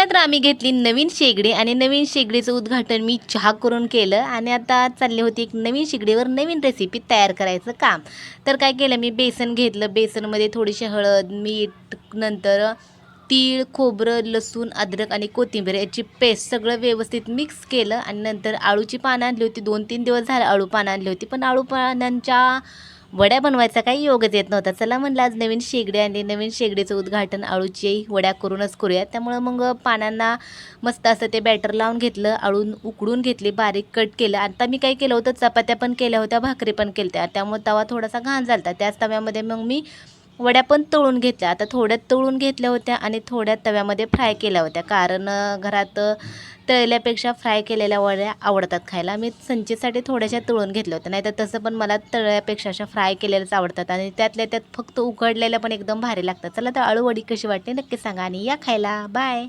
चला तर आम्ही घेतली नवीन शेगडी आणि नवीन शेगडीचं उद्घाटन मी चहा करून केलं आणि आता चालली होती एक नवीन शेगडीवर नवीन रेसिपी तयार करायचं काम. तर काय केलं मी बेसन घेतलं. बेसनमध्ये थोडीशी हळद मीठ नंतर तीळ खोबरं लसूण अद्रक आणि कोथिंबीर याची पेस्ट सगळं व्यवस्थित मिक्स केलं आणि नंतर आळूची पानं आणली होती. दोन तीन दिवस झाले आळू पानं आणली होती. पण आळू पानांच्या वड्या बनवायचा काही योगच येत नव्हता. चला म्हणलं आज नवीन शेगडी आणि नवीन शेगडीचं उद्घाटन आळूची वड्या करूनच करूया. त्यामुळं मग पानांना मस्त असं ते बॅटर लावून घेतलं आळून उकडून घेतली बारीक कट केलं. आता मी काय केलं होतं? चपात्या पण केल्या होत्या भाकरी पण केल्या त्यामुळे तवा थोडासा घाण झाला त्याच तव्यामध्ये मग मी वड्या पण तळून घेतल्या. आता थोड्या तळून घेतल्या होत्या आणि थोड्या तव्यामध्ये फ्राय केल्या होत्या. कारण घरात तळल्यापेक्षा फ्राय केलेल्या वड्या आवडतात खायला. मी संचेसाठी थोड्याशा तळून घेतल्या होत्या. नाही तर तसं पण मला तळल्यापेक्षा अशा फ्राय केलेल्याच आवडतात. आणि त्यातल्या त्यात फक्त उकडलेल्या पण एकदम भारी लागतात. चला तर अळूवडी कशी वाटते नक्की सांगा आणि या खायला. बाय